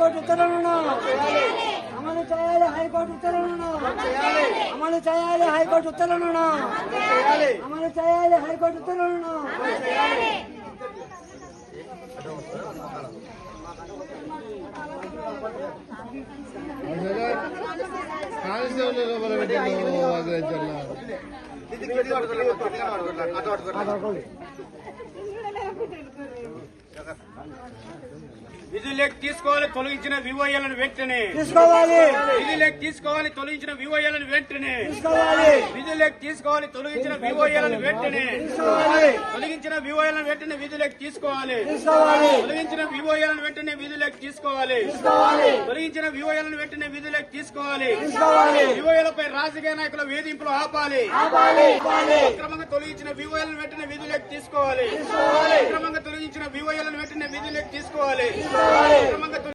High court ఉత్తర్వులను అమలు చేయాలి హైకోర్టు ఉత్తర్వులను అమలు చేయాలి హైకోర్టు ఉత్తర్వులను అమలు చేయాలి హైకోర్టు ఉత్తర్వులను కానిస్టేబుల్ విధులకు తీసుకోవాలి తొలగించిన వివోఏలను వెంటనే. తీసుకోవాలి. విధులకు తీసుకోవాలి తొలగించిన వివోఏలను వెంటనే. తీసుకోవాలి. విధులకు తీసుకోవాలి తొలగించిన వివోఏలను వెంటనే. తీసుకోవాలి. తొలగించిన వివోఏలను వెంటనే విధులకు తీసుకోవాలి. తీసుకోవాలి. తొలగించిన వివోఏలను వెంటనే విధులకు తీసుకోవాలి. తీసుకోవాలి. తొలగించిన వివోఏలను వెంటనే విధులకు తీసుకోవాలి. తీసుకోవాలి. వివోఏలపై రాజకీయ నాయకుల వేధింపులు ఆపాలి. ఆపాలి. ఆపాలి అక్రమంగా తొలగించిన వివోఏలను వెంటనే విధులకు తీసుకోవాలి. అక్రమంగా విధులకు తీసుకోవాలి.